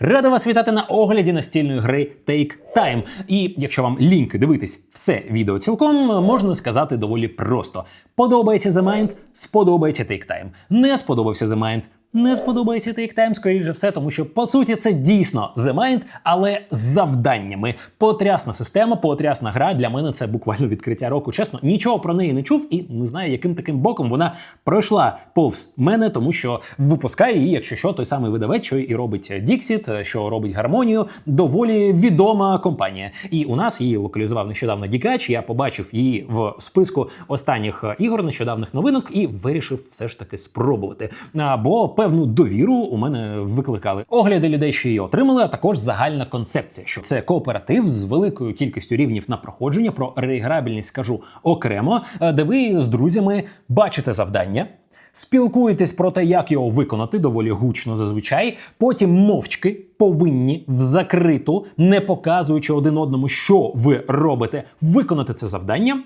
Рада вас вітати на огляді настільної гри Take Time. І якщо вам лінк дивитись все відео цілком, можна сказати доволі просто: подобається The Mind, сподобається Take Time. Не сподобався The Mind, не сподобається Time, скоріше все, тому що по суті це дійсно The Mind, але з завданнями. Потрясна система, потрясна гра. Для мене це буквально відкриття року. Чесно, нічого про неї не чув і не знаю, яким таким боком вона пройшла повз мене, тому що випускає її, якщо що, той самий видавець, що і робить Dixit, що робить гармонію, доволі відома компанія. І у нас її локалізував нещодавно Дікач. Я побачив її в списку останніх ігор, нещодавних новинок, і вирішив все ж таки спробувати. Бо певну довіру у мене викликали огляди людей, що її отримали, а також загальна концепція, що це кооператив з великою кількістю рівнів на проходження. Про реіграбельність скажу окремо, е, де ви з друзями бачите завдання. Спілкуєтесь про те, як його виконати доволі гучно зазвичай. Потім мовчки повинні в закриту, не показуючи один одному, що ви робите, виконати це завдання.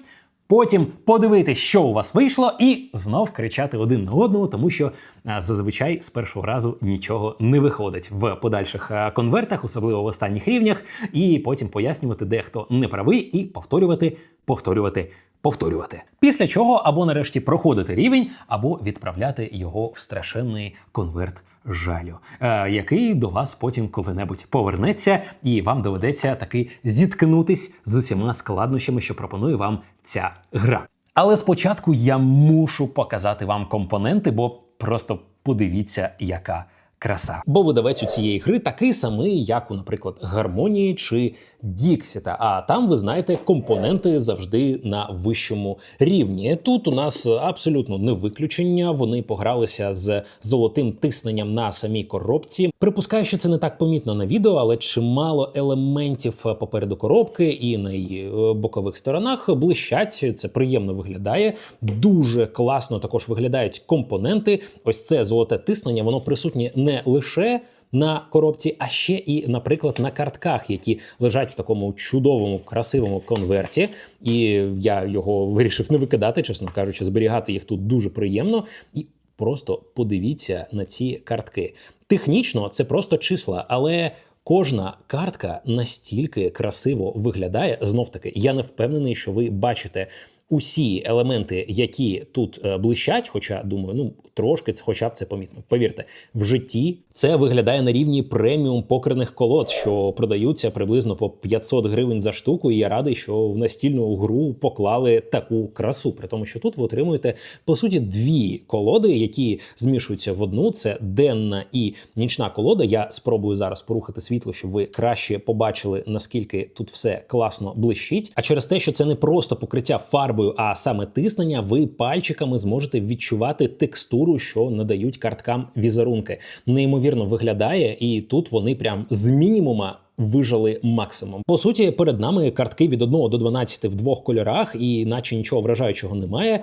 Потім подивитись, що у вас вийшло, і знов кричати один на одного, тому що зазвичай з першого разу нічого не виходить в подальших конвертах, особливо в останніх рівнях, і потім пояснювати, де хто не правий, і повторювати, повторювати, повторювати. Після чого або нарешті проходити рівень, або відправляти його в страшенний конверт жалю, е, який до вас потім коли-небудь повернеться, і вам доведеться таки зіткнутись з усіма складнощами, що пропонує вам ця гра. Але спочатку я мушу показати вам компоненти, бо просто подивіться, яка краса. Бо видавець у цієї гри такий самий, як у, наприклад, гармонії чи Діксіта. А там, ви знаєте, компоненти завжди на вищому рівні. Тут у нас абсолютно не виключення. Вони погралися з золотим тисненням на самій коробці. Припускаю, що це не так помітно на відео, але чимало елементів попереду коробки і на її е, бокових сторонах блищать. Це приємно виглядає. Дуже класно також виглядають компоненти. Ось це золоте тиснення, воно присутнє не лише. На коробці, а ще і, наприклад, на картках, які лежать в такому чудовому, красивому конверті. І я його вирішив не викидати, чесно кажучи, зберігати їх тут дуже приємно. І просто подивіться на ці картки. Технічно це просто числа, але. Кожна картка настільки красиво виглядає. Знов таки, я не впевнений, що ви бачите усі елементи, які тут е, блищать. Хоча думаю, ну трошки це, хоча б це помітно. Повірте, в житті це виглядає на рівні преміум покерних колод, що продаються приблизно по 500 гривень за штуку. І я радий, що в настільну гру поклали таку красу. При тому, що тут ви отримуєте по суті дві колоди, які змішуються в одну. Це денна і нічна колода. Я спробую зараз порухати світло, щоб ви краще побачили наскільки тут все класно блищить. А через те, що це не просто покриття фарбою, а саме тиснення, ви пальчиками зможете відчувати текстуру, що надають карткам візерунки. Неймовірно виглядає, і тут вони прям з мінімума. Вижали максимум. По суті, перед нами картки від 1 до 12 в двох кольорах, і наче нічого вражаючого немає.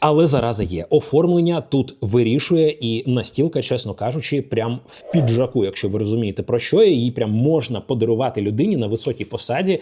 Але зараза є. Оформлення тут вирішує, і настілка, чесно кажучи, прям в піджаку, якщо ви розумієте про що її прям можна подарувати людині на високій посаді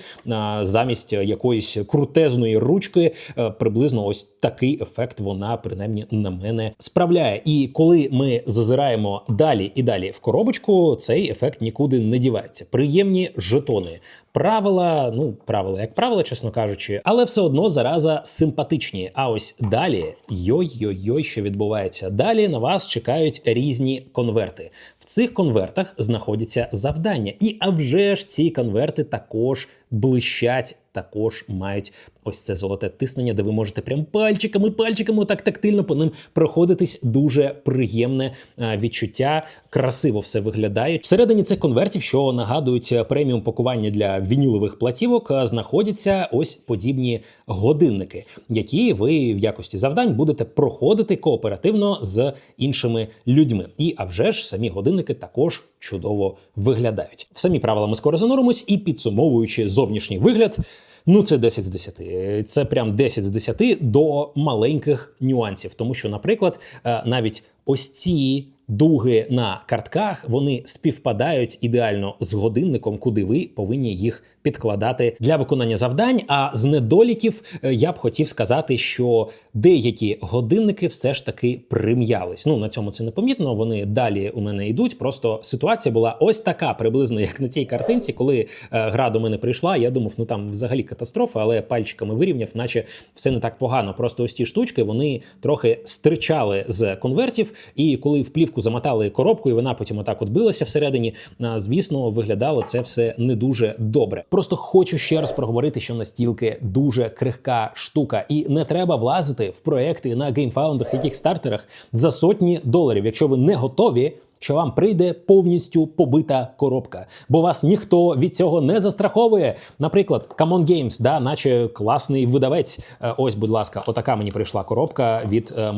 замість якоїсь крутезної ручки. А, приблизно ось такий ефект вона принаймні на мене справляє. І коли ми зазираємо далі і далі в коробочку, цей ефект нікуди не дівається. Приємні жетони. Правила, ну правила, як правила, чесно кажучи, але все одно зараза симпатичні. А ось далі, йой-йой-йой, що відбувається. Далі на вас чекають різні конверти. В цих конвертах знаходяться завдання, і а вже ж ці конверти також блищать. Також мають ось це золоте тиснення, де ви можете прям пальчиками, пальчиками так тактильно по ним проходитись. Дуже приємне відчуття. Красиво все виглядає. Всередині цих конвертів, що нагадують преміум пакування для вінілових платівок, знаходяться ось подібні годинники, які ви в якості завдань будете проходити кооперативно з іншими людьми. І а вже ж самі годинники також чудово виглядають. В самі правила ми скоро зануримось і підсумовуючи зовнішній вигляд. Ну, це 10 з 10. Це прям 10 з 10 до маленьких нюансів. Тому що, наприклад, е, навіть ось ці дуги на картках вони співпадають ідеально з годинником, куди ви повинні їх підкладати для виконання завдань. А з недоліків е, я б хотів сказати, що деякі годинники все ж таки прим'ялись. Ну на цьому це не помітно. Вони далі у мене йдуть. Просто ситуація була ось така, приблизно як на цій картинці, коли е, гра до мене прийшла. Я думав, ну там взагалі катастрофа, але пальчиками вирівняв, наче все не так погано. Просто ось ті штучки вони трохи стирчали з конвертів, і коли в плівку замотали коробку, і вона потім отак от билася всередині. Звісно, виглядало це все не дуже добре. Просто хочу ще раз проговорити, що настілки дуже крихка штука, і не треба влазити в проекти на геймфаундах і кікстартерах за сотні доларів, якщо ви не готові. Що вам прийде повністю побита коробка, бо вас ніхто від цього не застраховує. Наприклад, Common Games, да, наче класний видавець. Е, Ось, будь ласка, отака мені прийшла коробка від е,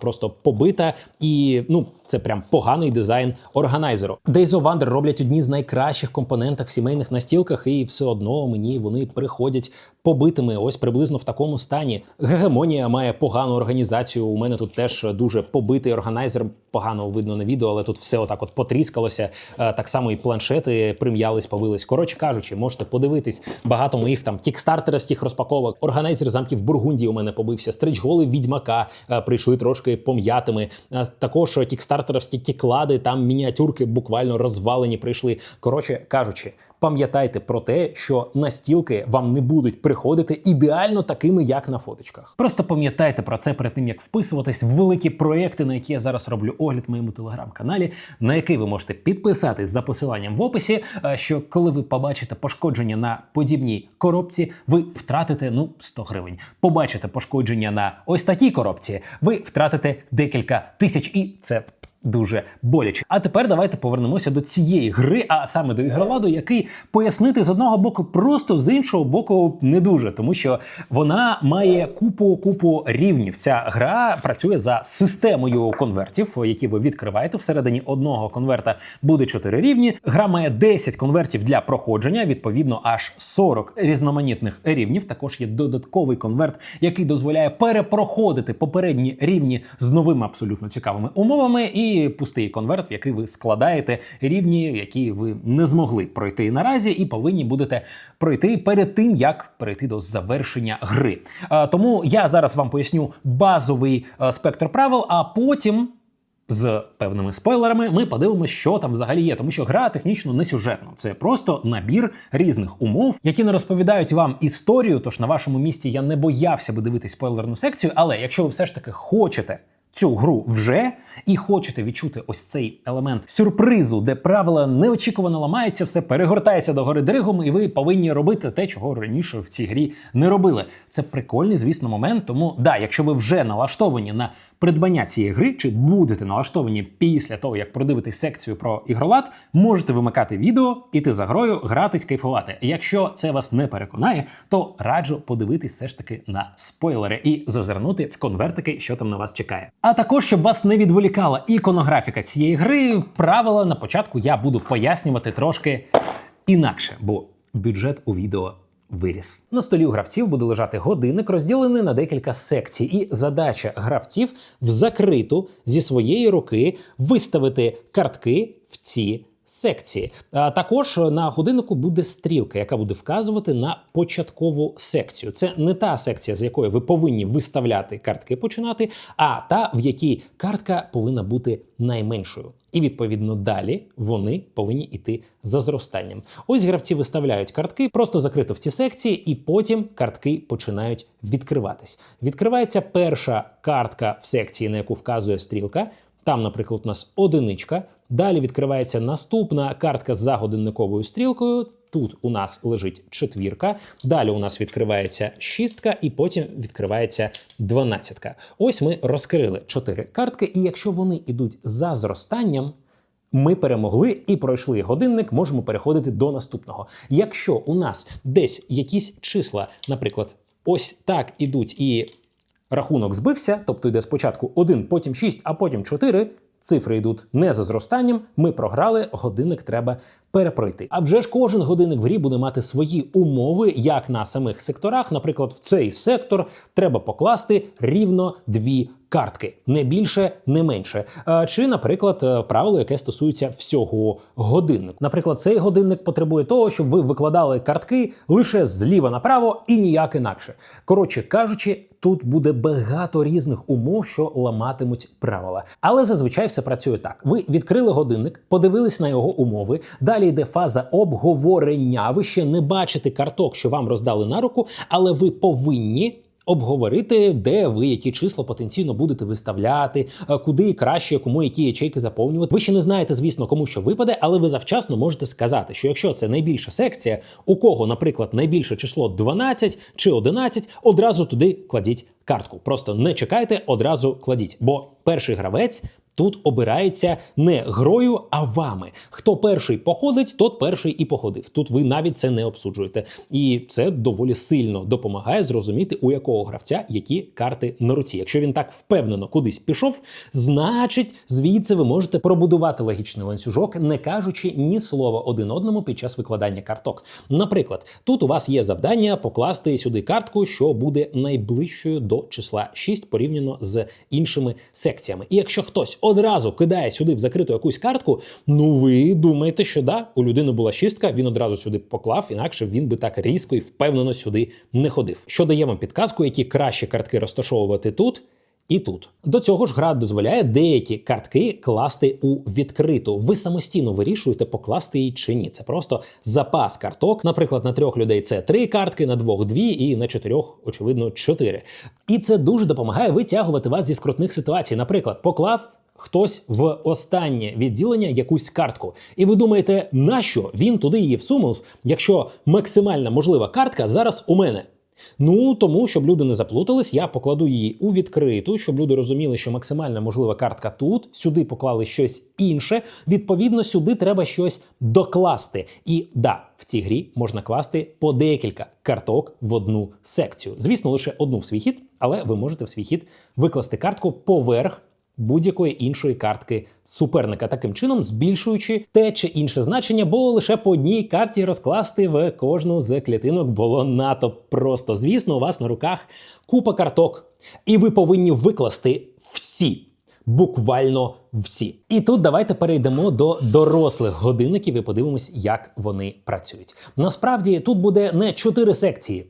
Просто побита, і ну це прям поганий дизайн органайзеру. Days of Wonder роблять одні з найкращих компонентів в сімейних настілках, і все одно мені вони приходять побитими. Ось приблизно в такому стані. Гегемонія має погану організацію. У мене тут теж дуже побитий органайзер. Погано видно на відео, але тут все отак от потріскалося. Е, Так само і планшети прим'ялись, повились. Коротше кажучи, можете подивитись багато моїх там кікстартерівських розпаковок. Органайзер замків Бургундії у мене побився. Стрич-голи відьмака е, прийшли трошки пом'ятими. Е, Також кікстартерівські кіклади, там мініатюрки буквально розвалені прийшли. Коротше кажучи, пам'ятайте про те, що настілки вам не будуть приходити ідеально такими, як на фоточках. Просто пам'ятайте про це перед тим, як вписуватись в великі проекти, на які я зараз роблю огляд в моєму телеграм-каналі, на який ви можете підписатись за посиланням в описі. е, Що коли ви побачите пошкодження на подібній коробці, ви втратите ну 100 гривень. Побачите пошкодження на ось такій коробці, ви втратите декілька тисяч, і це дуже боляче. А тепер давайте повернемося до цієї гри, а саме до ігроладу, який пояснити з одного боку просто з іншого боку не дуже, тому що вона має купу купу рівнів. Ця гра працює за системою конвертів, які ви відкриваєте. Всередині одного конверта буде 4 рівні. Гра має 10 конвертів для проходження, відповідно, аж 40 різноманітних рівнів. Також є додатковий конверт, який дозволяє перепроходити попередні рівні з новими абсолютно цікавими умовами, і пустий конверт, в який ви складаєте рівні, які ви не змогли пройти наразі, і повинні будете пройти перед тим, як перейти до завершення гри. Тому я зараз вам поясню базовий спектр правил, а потім. З певними спойлерами ми подивимося, що там взагалі є, тому що гра технічно не сюжетна. Це просто набір різних умов, які не розповідають вам історію. Тож на вашому місці я не боявся би дивитись спойлерну секцію. Але якщо ви все ж таки хочете цю гру вже і хочете відчути ось цей елемент сюрпризу, де правила неочікувано ламаються, все перегортається до гори дригом, і ви повинні робити те, чого раніше в цій грі не робили. Це прикольний, звісно, момент. Тому да, якщо ви вже налаштовані на придбання цієї гри, чи будете налаштовані після того, як продивитись секцію про ігролад, можете вимикати відео, іти за грою, гратись, кайфувати. Якщо це вас не переконає, то раджу подивитись все ж таки на спойлери і зазирнути в конвертики, що там на вас чекає. А також, щоб вас не відволікала іконографіка цієї гри, правила на початку я буду пояснювати трошки інакше, бо бюджет у відео виріс. На столі у гравців буде лежати годинник, розділений на декілька секцій, і задача гравців в закриту зі своєї руки виставити картки в ці. Секції. А також на годиннику буде стрілка, яка буде вказувати на початкову секцію. Це не та секція, з якої ви повинні виставляти картки починати, а та, в якій картка повинна бути найменшою. І відповідно далі вони повинні йти за зростанням. Ось гравці виставляють картки, просто закрито в ці секції, і потім картки починають відкриватись. Відкривається перша картка в секції, на яку вказує стрілка. Там, наприклад, у нас одиничка. Далі відкривається наступна картка за годинниковою стрілкою. Тут у нас лежить четвірка. Далі у нас відкривається шістка, і потім відкривається дванадцятка. Ось ми розкрили чотири картки, і якщо вони йдуть за зростанням. Ми перемогли і пройшли годинник, можемо переходити до наступного. Якщо у нас десь якісь числа, наприклад, ось так ідуть і рахунок збився, тобто йде спочатку 1, потім 6, а потім 4, цифри йдуть не за зростанням, ми програли, годинник треба перепройти. А вже ж кожен годинник в грі буде мати свої умови, як на самих секторах. Наприклад, в цей сектор треба покласти рівно дві картки, не більше, не менше. Чи, наприклад, е, правило, яке стосується всього годиннику. Наприклад, цей годинник потребує того, щоб ви викладали картки лише зліва направо і ніяк інакше. Коротше кажучи, тут буде багато різних умов, що ламатимуть правила. Але зазвичай все працює так: ви відкрили годинник, подивились на його умови. Далі йде фаза обговорення. Ви ще не бачите карток, що вам роздали на руку, але ви повинні. Обговорити, де ви які числа потенційно будете виставляти, е, куди краще, кому які ячейки заповнювати. Ви ще не знаєте, звісно, кому що випаде, але ви завчасно можете сказати, що якщо це найбільша секція, у кого, наприклад, найбільше число 12 чи 11, одразу туди кладіть картку. Просто не чекайте, одразу кладіть. Бо перший гравець тут обирається не грою, а вами. Хто перший походить, тот перший і походив. Тут ви навіть це не обсуджуєте. І це доволі сильно допомагає зрозуміти, у якого гравця які карти на руці. Якщо він так впевнено кудись пішов, значить звідси ви можете пробудувати логічний ланцюжок, не кажучи ні слова один одному під час викладання карток. Наприклад, тут у вас є завдання покласти сюди картку, що буде найближчою до числа 6 порівняно з іншими секціями. І якщо хтось одразу кидає сюди в закриту якусь картку, ну ви думаєте, що да, у людини була шістка, він одразу сюди поклав, інакше він би так різко і впевнено сюди не ходив. Що дає вам підказку, які краще картки розташовувати тут. І тут до цього ж гра дозволяє деякі картки класти у відкриту. Ви самостійно вирішуєте, покласти її чи ні. Це просто запас карток. Наприклад, на трьох людей це три картки, на двох дві, і на чотирьох, очевидно, чотири. І це дуже допомагає витягувати вас зі скрутних ситуацій. Наприклад, поклав. Хтось в останнє відділення якусь картку, і ви думаєте, нащо він туди її всунув, якщо максимальна можлива картка зараз у мене? Ну тому, щоб люди не заплутались, я покладу її у відкриту, щоб люди розуміли, що максимальна можлива картка тут. Сюди поклали щось інше. Відповідно, сюди треба щось докласти. І да, в цій грі можна класти по декілька карток в одну секцію. Звісно, лише одну в свій хід, але ви можете в свій хід викласти картку поверх будь-якої іншої картки суперника, таким чином збільшуючи те чи інше значення, бо лише по одній карті розкласти в кожну з клітинок було надто просто. Звісно, у вас на руках купа карток, і ви повинні викласти всі. Буквально всі. І тут давайте перейдемо до дорослих годинників і подивимось, як вони працюють. Насправді тут буде не чотири секції,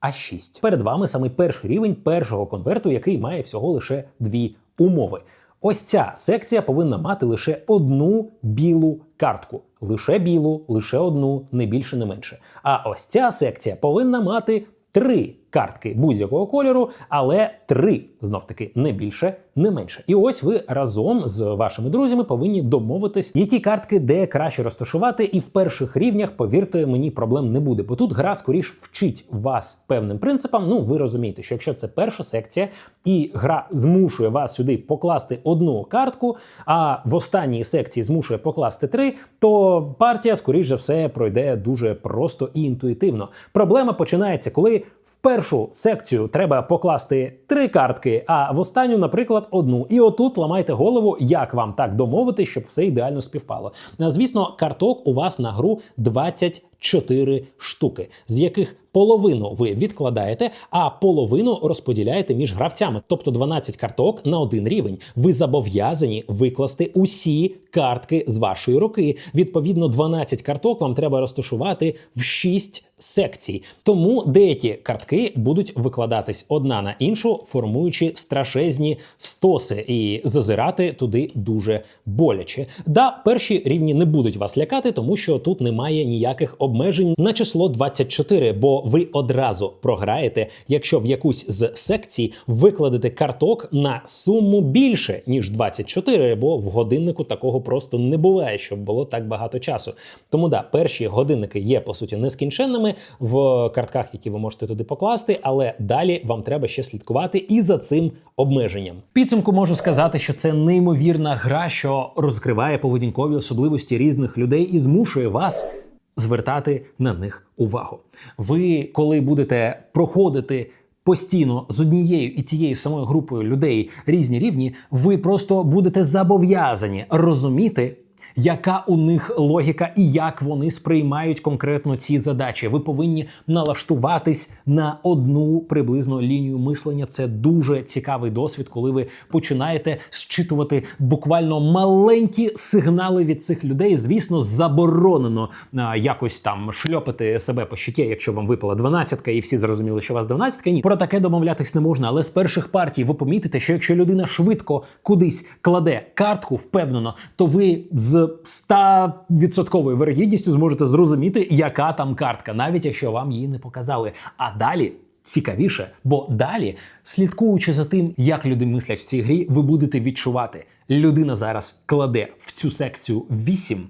а шість. Перед вами саме перший рівень першого конверту, який має всього лише дві умови. Ось ця секція повинна мати лише одну білу картку. Лише білу, лише одну, не більше, не менше. А ось ця секція повинна мати три картки будь-якого кольору, але три знов таки не більше, не менше. І ось ви разом з вашими друзями повинні домовитись, які картки де краще розташувати. І в перших рівнях, повірте, мені проблем не буде, бо тут гра скоріш вчить вас певним принципам. Ну, ви розумієте, що якщо це перша секція, і гра змушує вас сюди покласти одну картку, а в останній секції змушує покласти три, то партія, скоріш за все, пройде дуже просто і інтуїтивно. Проблема починається, коли в першу секцію треба покласти три картки, а в останню, наприклад, одну. І отут ламайте голову, як вам так домовити, щоб все ідеально співпало. Звісно, карток у вас на гру 24 штуки, з яких половину ви відкладаєте, а половину розподіляєте між гравцями, тобто 12 карток на один рівень. Ви зобов'язані викласти усі картки з вашої руки. Відповідно, 12 карток вам треба розташувати в 6 секцій. Тому деякі картки будуть викладатись одна на іншу, формуючи страшезні стоси, і зазирати туди дуже боляче. Да, перші рівні не будуть вас лякати, тому що тут немає ніяких обмежень на число 24, бо ви одразу програєте, якщо в якусь з секцій викладете карток на суму більше ніж 24, бо в годиннику такого просто не буває, щоб було так багато часу. Тому да, перші годинники є по суті нескінченними в картках, які ви можете туди покласти, але далі вам треба ще слідкувати і за цим обмеженням. Підсумку можу сказати, що це неймовірна гра, що розкриває поведінкові особливості різних людей і змушує вас звертати на них увагу. Ви, коли будете проходити. Постійно з однією і тією самою групою людей різні рівні, ви просто будете зобов'язані розуміти, яка у них логіка і як вони сприймають конкретно ці задачі. Ви повинні налаштуватись на одну приблизно лінію мислення. Це дуже цікавий досвід, коли ви починаєте зчитувати буквально маленькі сигнали від цих людей. Звісно, заборонено а, якось там шльопати себе по щиті, якщо вам випала 12 і всі зрозуміли, що у вас 12 Ні, про таке домовлятись не можна. Але з перших партій ви помітите, що якщо людина швидко кудись кладе картку, впевнено, то ви з 100% вирогідністю зможете зрозуміти, яка там картка, навіть якщо вам її не показали. А далі. Цікавіше, бо далі, слідкуючи за тим, як люди мислять в цій грі, ви будете відчувати, людина зараз кладе в цю секцію 8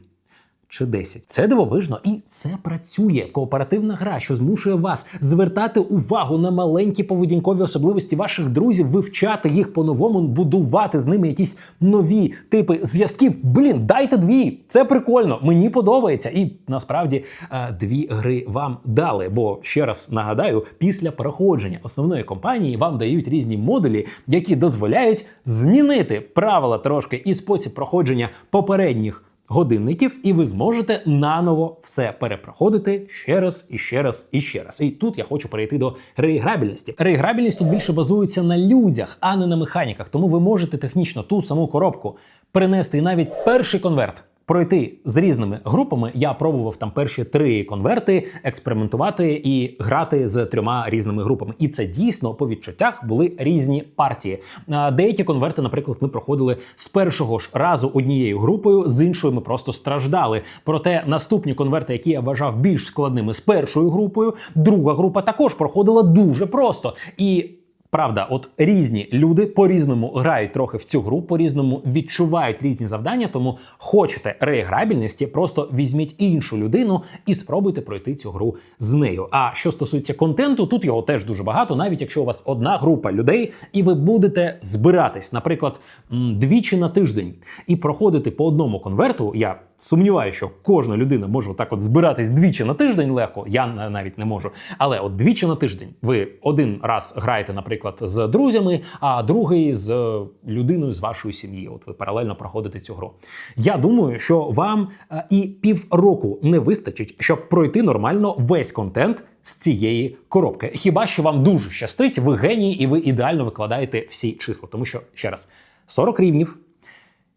чи 10. Це дивовижно і це працює. Кооперативна гра, що змушує вас звертати увагу на маленькі поведінкові особливості ваших друзів, вивчати їх по-новому, будувати з ними якісь нові типи зв'язків. Блін, дайте дві! Це прикольно, мені подобається. І насправді е, дві гри вам дали. Бо ще раз нагадаю, після проходження основної кампанії вам дають різні модулі, які дозволяють змінити правила трошки і спосіб проходження попередніх годинників, і ви зможете наново все перепроходити ще раз і ще раз і ще раз. І тут я хочу перейти до реіграбільності. Реіграбільність тут більше базується на людях, а не на механіках. Тому ви можете технічно ту саму коробку принести і навіть перший конверт. Пройти з різними групами, я пробував там перші три конверти, експериментувати і грати з трьома різними групами. І це дійсно по відчуттях були різні партії. Деякі конверти, наприклад, ми проходили з першого ж разу однією групою, з іншою ми просто страждали. Проте наступні конверти, які я вважав більш складними з першою групою, друга група також проходила дуже просто. І Правда, от різні люди по-різному грають трохи в цю гру, по-різному відчувають різні завдання. Тому хочете реіграбільності, просто візьміть іншу людину і спробуйте пройти цю гру з нею. А що стосується контенту, тут його теж дуже багато, навіть якщо у вас одна група людей, і ви будете збиратись, наприклад, двічі на тиждень і проходити по одному конверту. Я сумніваюся, що кожна людина може так от збиратись двічі на тиждень легко. Я навіть не можу. Але от двічі на тиждень ви один раз граєте, наприклад, з друзями, а другий з людиною з вашої сім'ї. От ви паралельно проходите цю гру. Я думаю, що вам е, і півроку не вистачить, щоб пройти нормально весь контент. З цієї коробки. Хіба що вам дуже щастить, ви геній і ви ідеально викладаєте всі числа. Тому що, ще раз, 40 рівнів,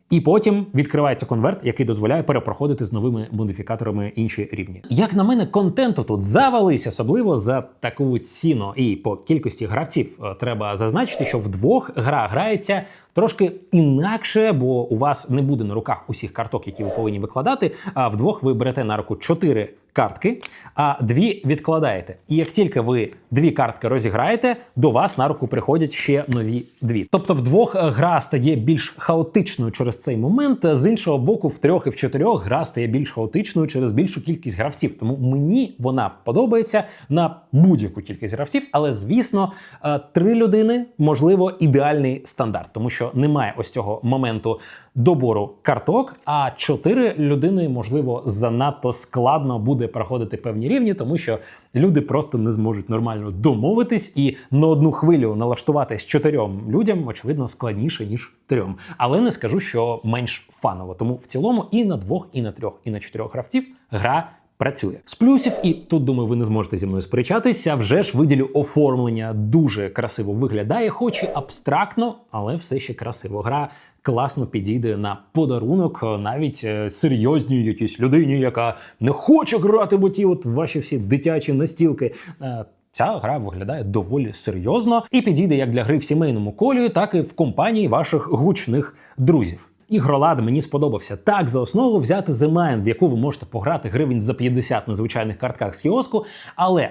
і потім відкривається конверт, який дозволяє перепроходити з новими модифікаторами інші рівні. Як на мене, контенту тут завались, особливо за таку ціну. І по кількості гравців е, треба зазначити, що вдвох гра грається трошки інакше, бо у вас не буде на руках усіх карток, які ви повинні викладати. А вдвох ви берете на руку 4 картки, а дві відкладаєте. І як тільки ви дві картки розіграєте, до вас на руку приходять ще нові дві. Тобто, вдвох гра стає більш хаотичною через цей момент. З іншого боку, в трьох і в чотирьох гра стає більш хаотичною через більшу кількість гравців. Тому мені вона подобається на будь-яку кількість гравців. Але звісно, е, три людини можливо ідеальний стандарт, тому що немає ось цього моменту добору карток. А чотири людини, можливо, занадто складно буде проходити певні рівні, тому що люди просто не зможуть нормально домовитись і на одну хвилю налаштуватись чотирьом людям, очевидно, складніше ніж трьом. Але не скажу, що менш фаново. Тому в цілому і на двох, і на трьох, і на чотирьох гравців гра. Працює з плюсів, і тут думаю, ви не зможете зі мною сперечатися. Вже ж виділю оформлення дуже красиво виглядає, хоч і абстрактно, але все ще красиво. Гра класно підійде на подарунок навіть е, серйозній якійсь людині, яка не хоче грати, бо ті от ваші всі дитячі настілки. Е, Ця гра виглядає доволі серйозно і підійде як для гри в сімейному колі, так і в компанії ваших гучних друзів. Ігролад мені сподобався. Так, за основу взяти The Mind, в яку ви можете пограти гривень за 50 на звичайних картках з кіоску. Але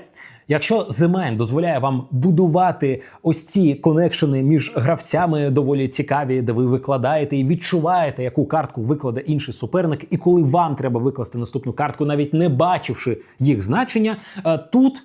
якщо The Mind дозволяє вам будувати ось ці конекшени між гравцями доволі цікаві, де ви викладаєте і відчуваєте, яку картку викладе інший суперник, і коли вам треба викласти наступну картку, навіть не бачивши їх значення, е, тут.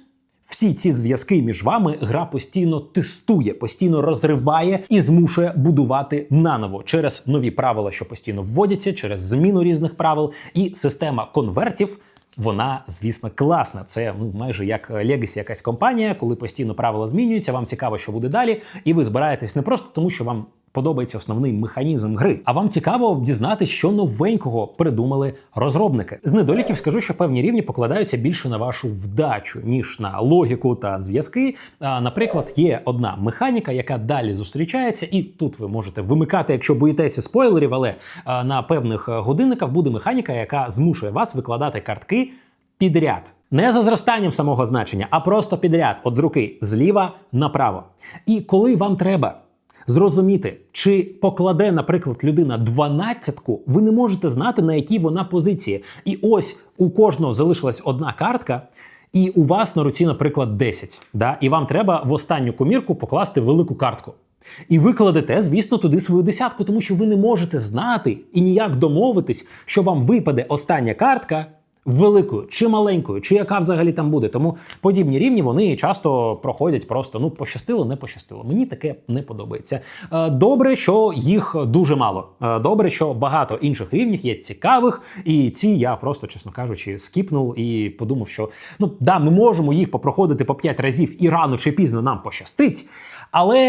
Всі ці зв'язки між вами гра постійно тестує, постійно розриває і змушує будувати наново через нові правила, що постійно вводяться, через зміну різних правил. І система конвертів. Вона, звісно, класна. Це ну майже як Legacy якась компанія, коли постійно правила змінюються. Вам цікаво, що буде далі, і ви збираєтесь не просто тому, що вам подобається основний механізм гри. А вам цікаво дізнатися, що новенького придумали розробники. З недоліків скажу, що певні рівні покладаються більше на вашу вдачу, ніж на логіку та зв'язки. А, наприклад, є одна механіка, яка далі зустрічається, і тут ви можете вимикати, якщо боїтеся спойлерів, але на певних е, годинниках буде механіка, яка змушує вас викладати картки підряд. Не за зростанням самого значення, а просто підряд, от з руки зліва направо. І коли вам треба зрозуміти, чи покладе, наприклад, людина дванадцятку, ви не можете знати, на якій вона позиції. І ось у кожного залишилась одна картка. І у вас на руці, наприклад, 10. Да? І вам треба в останню комірку покласти велику картку. І ви кладете, звісно, туди свою десятку, тому що ви не можете знати і ніяк домовитись, що вам випаде остання картка великою чи маленькою, чи яка взагалі там буде. Тому подібні рівні вони часто проходять просто ну пощастило, не пощастило. Мені таке не подобається. Е, Добре, що їх дуже мало. Е, Добре, що багато інших рівнів є цікавих, і ці я просто, чесно кажучи, скіпнув і подумав, що ну да, ми можемо їх попроходити по 5 разів, і рано чи пізно нам пощастить. Але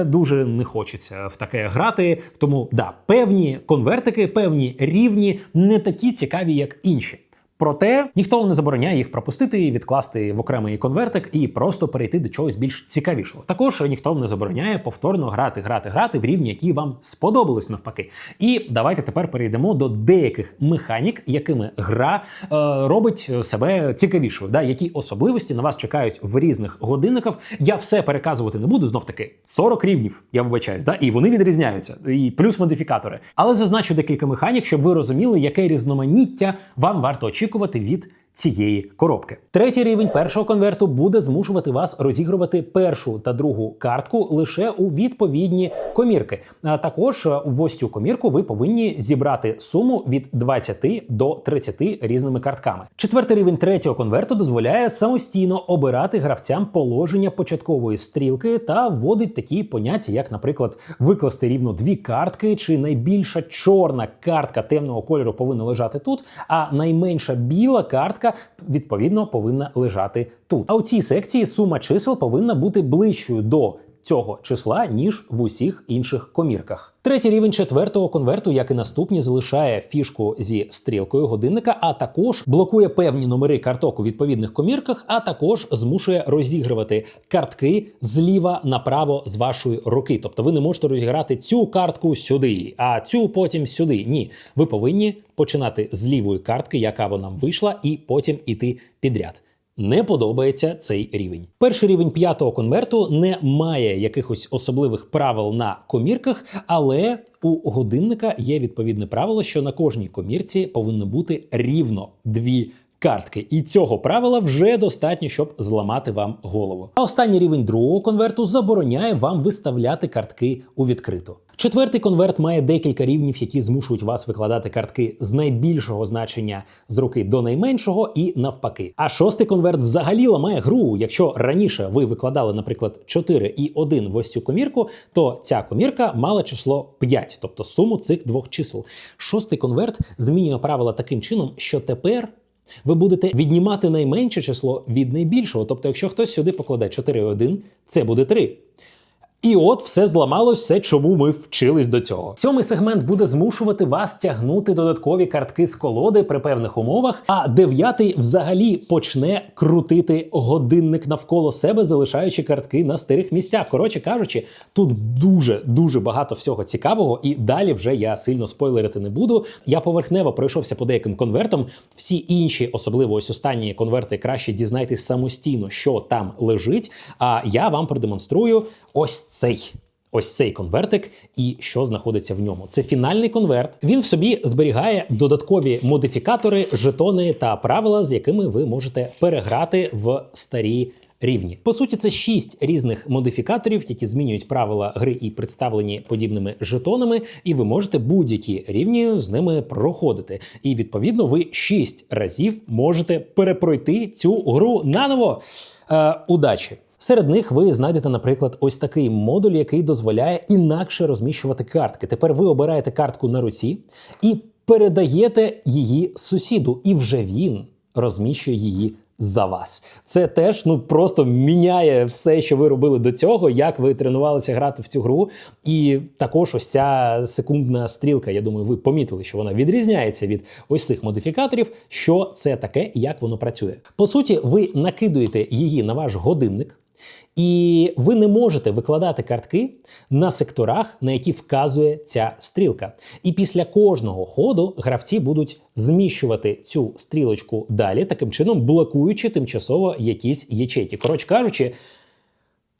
е, дуже не хочеться в таке грати. Тому да, певні конвертики, певні рівні не такі цікаві, як інші. Проте ніхто не забороняє їх пропустити, відкласти в окремий конвертик і просто перейти до чогось більш цікавішого. Також ніхто не забороняє повторно грати, грати, грати в рівні, які вам сподобались навпаки. І давайте тепер перейдемо до деяких механік, якими гра е, робить себе цікавішою. Да, які особливості на вас чекають в різних годинниках. Я все переказувати не буду. Знов таки 40 рівнів. Я вибачаюсь, да, і вони відрізняються, і плюс модифікатори. Але зазначу декілька механік, щоб ви розуміли, яке різноманіття вам варто очікувати від цієї коробки. Третій рівень першого конверту буде змушувати вас розігрувати першу та другу картку лише у відповідні комірки. А також е, в ось цю комірку ви повинні зібрати суму від 20 до 30 різними картками. Четвертий рівень третього конверту дозволяє самостійно обирати гравцям положення початкової стрілки та вводить такі поняття, як, наприклад, викласти рівно дві картки, чи найбільша чорна картка темного кольору повинна лежати тут, а найменша біла картка відповідно повинна лежати тут. А у цій секції сума чисел повинна бути ближчою до цього числа, ніж в усіх інших комірках. Третій рівень четвертого конверту, як і наступні, залишає фішку зі стрілкою годинника, а також блокує певні номери карток у відповідних комірках, а також змушує розігрувати картки зліва направо з вашої руки. Тобто ви не можете розіграти цю картку сюди, а цю потім сюди. Ні, ви повинні починати з лівої картки, яка вона вийшла, і потім іти підряд. Не подобається цей рівень. Перший рівень п'ятого конверту не має якихось особливих правил на комірках, але у годинника є відповідне правило, що на кожній комірці повинно бути рівно дві. Картки, і цього правила вже достатньо, щоб зламати вам голову. А останній рівень другого конверту забороняє вам виставляти картки у відкриту. Четвертий конверт має декілька рівнів, які змушують вас викладати картки з найбільшого значення з руки до найменшого і навпаки. А шостий конверт взагалі ламає гру. Якщо раніше ви викладали, наприклад, 4 і 1 в ось цю комірку, то ця комірка мала число 5, тобто суму цих двох чисел. Шостий конверт змінює правила таким чином, що тепер. Ви будете віднімати найменше число від найбільшого. Тобто, якщо хтось сюди покладе 4,1, це буде 3. І от все зламалось, все, чому ми вчились до цього. Сьомий сегмент буде змушувати вас тягнути додаткові картки з колоди при певних умовах. А дев'ятий взагалі почне крутити годинник навколо себе, залишаючи картки на старих місцях. Коротше кажучи, тут дуже дуже багато всього цікавого, і далі вже я сильно спойлерити не буду. Я поверхнево пройшовся по деяким конвертам. Всі інші, особливо ось останні конверти, краще дізнайтесь самостійно, що там лежить. А я вам продемонструю ось цей. Ось цей конвертик і що знаходиться в ньому. Це фінальний конверт. Він в собі зберігає додаткові модифікатори, жетони та правила, з якими ви можете переграти в старі рівні. По суті, це шість різних модифікаторів, які змінюють правила гри і представлені подібними жетонами, і ви можете будь-які рівні з ними проходити. І відповідно ви шість разів можете перепройти цю гру наново. Е, удачі! Серед них ви знайдете, наприклад, ось такий модуль, який дозволяє інакше розміщувати картки. Тепер ви обираєте картку на руці і передаєте її сусіду, і вже він розміщує її за вас. Це теж ну просто міняє все, що ви робили до цього, як ви тренувалися грати в цю гру. І також ось ця секундна стрілка. Я думаю, ви помітили, що вона відрізняється від ось цих модифікаторів. Що це таке і як воно працює. По суті, ви накидуєте її на ваш годинник. І ви не можете викладати картки на секторах, на які вказує ця стрілка. І після кожного ходу гравці будуть зміщувати цю стрілочку далі, таким чином блокуючи тимчасово якісь ячейки. Коротше кажучи.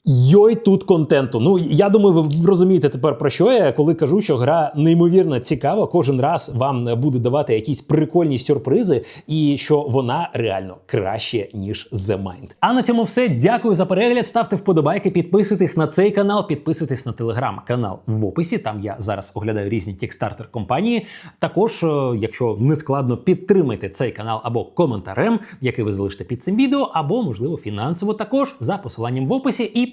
Йой, тут контенту. Ну я думаю, ви розумієте тепер про що я, коли кажу, що гра неймовірно цікава. Кожен раз вам буде давати якісь прикольні сюрпризи, і що вона реально краще ніж The Mind. А на цьому все. Дякую за перегляд. Ставте вподобайки, підписуйтесь на цей канал, підписуйтесь на телеграм-канал в описі. Там я зараз оглядаю різні кікстартер компанії. Також, е, якщо не складно, підтримайте цей канал або коментарем, який ви залишите під цим відео, або можливо фінансово також за посиланням в описі. І